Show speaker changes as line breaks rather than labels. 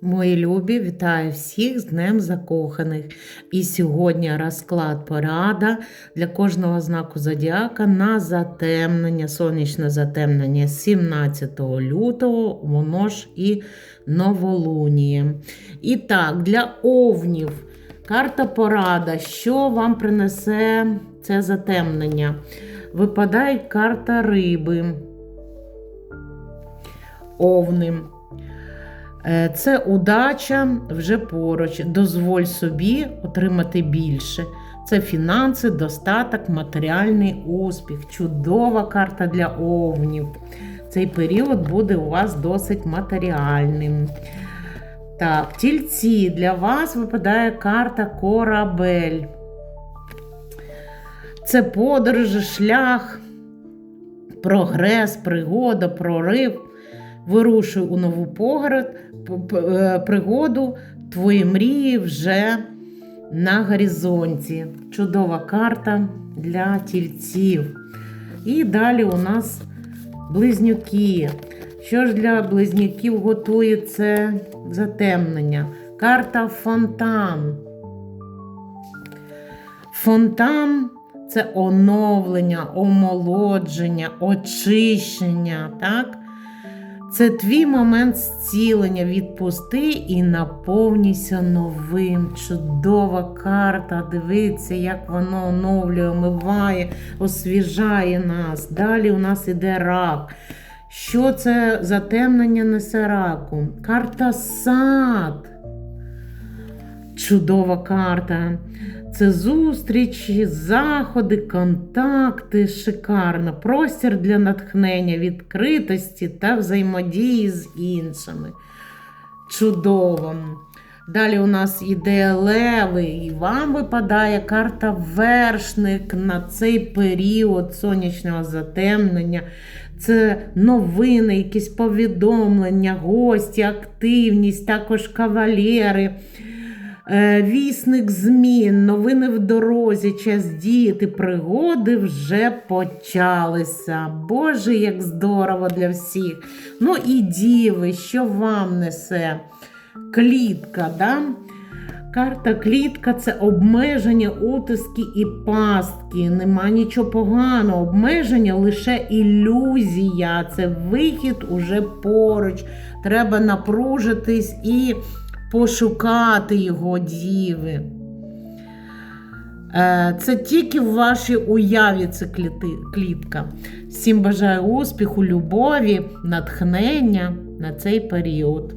Мої любі, вітаю всіх з Днем Закоханих. І сьогодні розклад порада для кожного знаку зодіака на затемнення, сонячне затемнення 17 лютого, воно ж і новолуніє. І так, для овнів карта порада, що вам принесе це затемнення. Випадає карта риби. Овним. Е, Це удача вже поруч. Дозволь собі отримати більше. Це фінанси, достаток, матеріальний успіх. Чудова карта для овнів. Цей період буде у вас досить матеріальним. Так, тільці, для вас випадає карта корабель. Це подорожі, шлях, прогрес, пригода, прорив. Вирушуй у нову погород, е, пригоду, твої мрії вже на горизонті. Чудова карта для тільців. І далі у нас близнюки. Що ж для близнюків готує це затемнення? Карта фонтан. Фонтан це оновлення, омолодження, очищення. так? Це твій момент зцілення. Відпусти і наповнюйся новим. Чудова карта. Дивіться, як воно оновлює, омиває, освіжає нас. Далі у нас іде рак. Що це затемнення несе раку? Карта сад. Чудова карта. Це зустрічі, заходи, контакти, шикарно. Простір для натхнення, відкритості та взаємодії з іншими. Чудово. Далі у нас іде леви, і вам випадає карта вершник на цей період сонячного затемнення. Це новини, якісь повідомлення, гості, активність, також кавалери. Е, Вісник змін, новини в дорозі, час діяти, пригоди вже почалися. Боже, як здорово для всіх. Ну і діви, що вам несе? Клітка, да? Карта клітка це обмеження, утиски і пастки. Нема нічого поганого. Обмеження лише ілюзія. Це вихід уже поруч. Треба напружитись і пошукати його діви. Е, Це тільки в вашій уяві це клітка. Всім бажаю успіху, любові, натхнення на цей період.